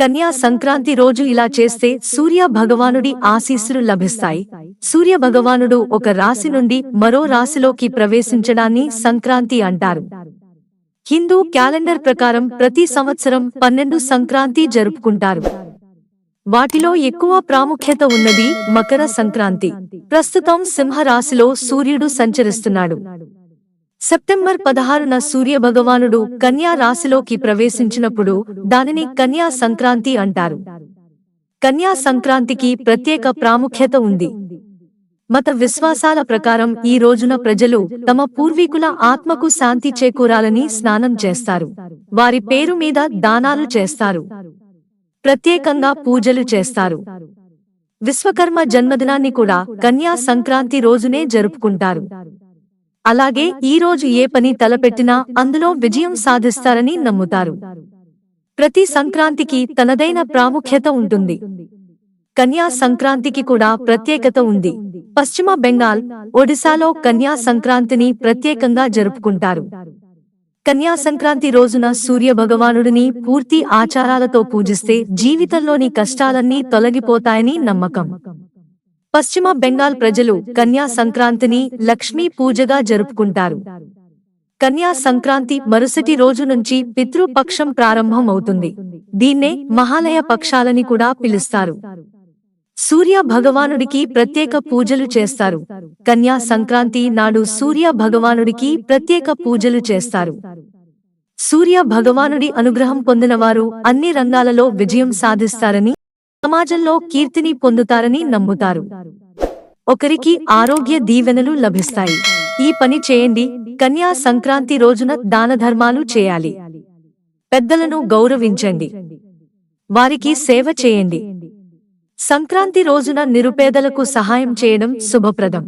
కన్యా సంక్రాంతి రోజు ఇలా చేస్తే సూర్య భగవానుడి ఆశీస్సులు లభిస్తాయి. సూర్య భగవానుడు ఒక రాశి నుండి మరో రాశిలోకి ప్రవేశించడాన్ని సంక్రాంతి అంటారు. హిందూ క్యాలెండర్ ప్రకారం ప్రతి సంవత్సరం పన్నెండు సంక్రాంతి జరుపుకుంటారు. వాటిలో ఎక్కువ ప్రాముఖ్యత ఉన్నది మకర సంక్రాంతి. ప్రస్తుతం సింహరాశిలో సూర్యుడు సంచరిస్తున్నాడు. సెప్టెంబర్ పదహారున సూర్య భగవానుడు కన్యా రాశిలోకి ప్రవేశించినప్పుడు దానిని కన్యా సంక్రాంతి అంటారు. కన్యా సంక్రాంతికి ప్రత్యేక ప్రాముఖ్యత ఉంది. మత విశ్వాసాల ప్రకారం ఈ రోజున ప్రజలు తమ పూర్వీకుల ఆత్మకు శాంతి చేకూరాలని స్నానం చేస్తారు. వారి పేరు మీద దానాలు చేస్తారు. ప్రత్యేకంగా పూజలు చేస్తారు. విశ్వకర్మ జన్మదినాన్ని కూడా కన్యా సంక్రాంతి రోజునే జరుపుకుంటారు. అలాగే ఈ రోజు ఏ పని తలపెట్టినా అందులో విజయం సాధిస్తారని నమ్ముతారు. ప్రతి సంక్రాంతికి తనదైన ప్రాముఖ్యత ఉంటుంది. కన్యా సంక్రాంతికి కూడా ప్రత్యేకత ఉంది. పశ్చిమ బెంగాల్ ఒడిశాలో కన్యా సంక్రాంతిని ప్రత్యేకంగా జరుపుకుంటారు. కన్యా సంక్రాంతి రోజున సూర్య భగవానుడిని పూర్తి ఆచారాలతో పూజిస్తే జీవితంలోని కష్టాలన్నీ తొలగిపోతాయని నమ్మకం. పశ్చిమ బెంగాల్ ప్రజలు కన్యా సంక్రాంతిని లక్ష్మీ పూజగా జరుపుకుంటారు. కన్యా సంక్రాంతి మరుసటి రోజు నుంచి పితృపక్షం ప్రారంభం అవుతుంది దీన్నే మహాలయ పక్షాలని కూడా పిలుస్తారు. సూర్య భగవానుడికి ప్రత్యేక పూజలు చేస్తారు. కన్యా సంక్రాంతి నాడు సూర్య భగవానుడికి ప్రత్యేక పూజలు చేస్తారు. సూర్య భగవానుడి అనుగ్రహం పొందినవారు అన్ని రంగాలలో విజయం సాధిస్తారని సమాజంలో కీర్తిని పొందుతారని నమ్ముతారు. ఒకరికి ఆరోగ్య దీవెనలు లభిస్తాయి. ఈ పని చేయండి. కన్యా సంక్రాంతి రోజున దాన ధర్మాలు చేయాలి. పెద్దలను గౌరవించండి. వారికి సేవ చేయండి. సంక్రాంతి రోజున నిరుపేదలకు సహాయం చేయడం శుభప్రదం.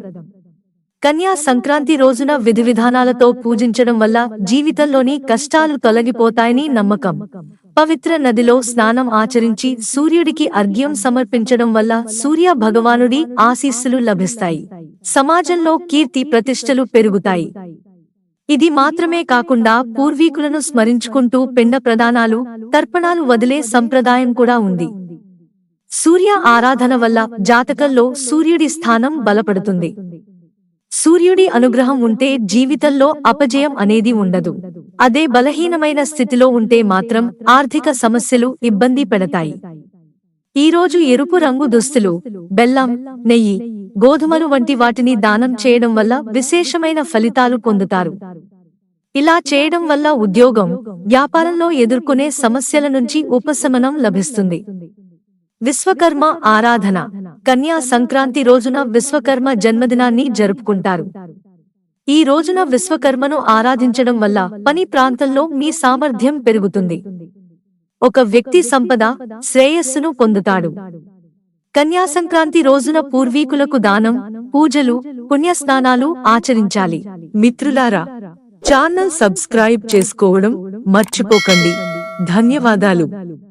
కన్యా సంక్రాంతి రోజున విధి విధానాలతో పూజించడం వల్ల జీవితంలోని కష్టాలు తొలగిపోతాయని నమ్మకం. పవిత్ర నదిలో స్నానం ఆచరించి సూర్యుడికి అర్ఘ్యం సమర్పించడం వల్ల సూర్య భగవానుడి ఆశీస్సులు లభిస్తాయి. సమాజంలో కీర్తి ప్రతిష్టలు పెరుగుతాయి. ఇది మాత్రమే కాకుండా పూర్వీకులను స్మరించుకుంటూ పిండ ప్రదానాలు తర్పణాలు వదిలే సంప్రదాయం కూడా ఉంది. సూర్య ఆరాధన వల్ల జాతకంలో సూర్యుడి స్థానం బలపడుతుంది. సూర్యుడి అనుగ్రహం ఉంటే జీవితంలో అపజయం అనేది ఉండదు. అదే బలహీనమైన స్థితిలో ఉంటే మాత్రం ఆర్థిక సమస్యలు ఇబ్బంది పెడతాయి. ఈ రోజు ఎరుపు రంగు దుస్తులు బెల్లం నెయ్యి గోధుమలు వంటి వాటిని దానం చేయడం వల్ల విశేషమైన ఫలితాలు పొందుతారు. ఇలా చేయడం వల్ల ఉద్యోగం వ్యాపారంలో ఎదుర్కొనే సమస్యల నుంచి ఉపశమనం లభిస్తుంది. విశ్వకర్మ ఆరాధన కన్యా సంక్రాంతి రోజున విశ్వకర్మ జన్మదినాన్ని జరుపుకుంటారు. ఈ రోజున విశ్వకర్మను ఆరాధించడం వల్ల పని ప్రాంతంలో మీ సామర్థ్యం పెరుగుతుంది. ఒక వ్యక్తి సంపద శ్రేయస్సును పొందుతాడు. కన్యా సంక్రాంతి రోజున పూర్వీకులకు దానం పూజలు పుణ్యస్నానాలు ఆచరించాలి. మిత్రులారా ఛానల్ సబ్స్క్రైబ్ చేసుకోవడం మర్చిపోకండి. ధన్యవాదాలు.